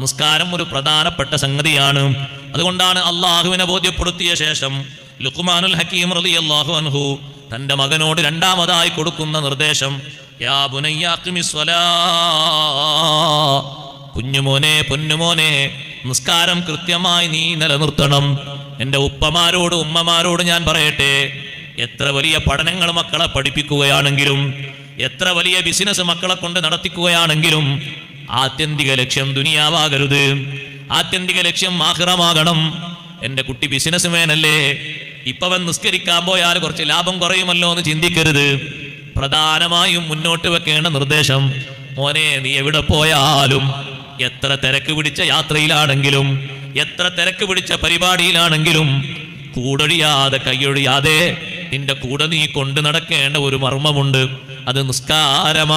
നിസ്കാരം ഒരു പ്രധാനപ്പെട്ട സംഗതിയാണ്. അതുകൊണ്ടാണ് അള്ളാഹുവിനെ ബോധ്യപ്പെടുത്തിയ ശേഷം ലുഖുമാനുൽ ഹക്കീം റലി അള്ളാഹു അൻഹു തന്റെ മകനോട് രണ്ടാമതായി കൊടുക്കുന്ന നിർദ്ദേശം യാ കുഞ്ഞുമോനെ പൊന്നുമോനെ നിസ്കാരം കൃത്യമായി നീ നിലനിർത്തണം. എന്റെ ഉപ്പമാരോട് ഉമ്മമാരോട് ഞാൻ പറയട്ടെ എത്ര വലിയ പഠനങ്ങൾ മക്കളെ പഠിപ്പിക്കുകയാണെങ്കിലും എത്ര വലിയ ബിസിനസ് മക്കളെ കൊണ്ട് നടത്തിക്കുകയാണെങ്കിലും ആത്യന്തിക ലക്ഷ്യം ദുനിയാവാകരുത്. ആത്യന്തിക ലക്ഷ്യം ആഹ്റമാകണം. എന്റെ കുട്ടി ബിസിനസ് മേനല്ലേ ഇപ്പവൻ നിസ്കരിക്കാൻ പോയാൽ കുറച്ച് ലാഭം കുറയുമല്ലോ എന്ന് ചിന്തിക്കരുത്. പ്രധാനമായും മുന്നോട്ട് വെക്കേണ്ട നിർദ്ദേശം മോനെ നീ എവിടെ പോയാലും എത്ര തിരക്ക് പിടിച്ച യാത്രയിലാണെങ്കിലും എത്ര തിരക്ക് പിടിച്ച പരിപാടിയിലാണെങ്കിലും കൂടൊഴിയാതെ കൈയൊഴിയാതെ നിന്റെ കൂടെ നീ കൊണ്ടു നടക്കേണ്ട ഒരു മർമ്മമുണ്ട്. അത് നിസ്കാരമാണ്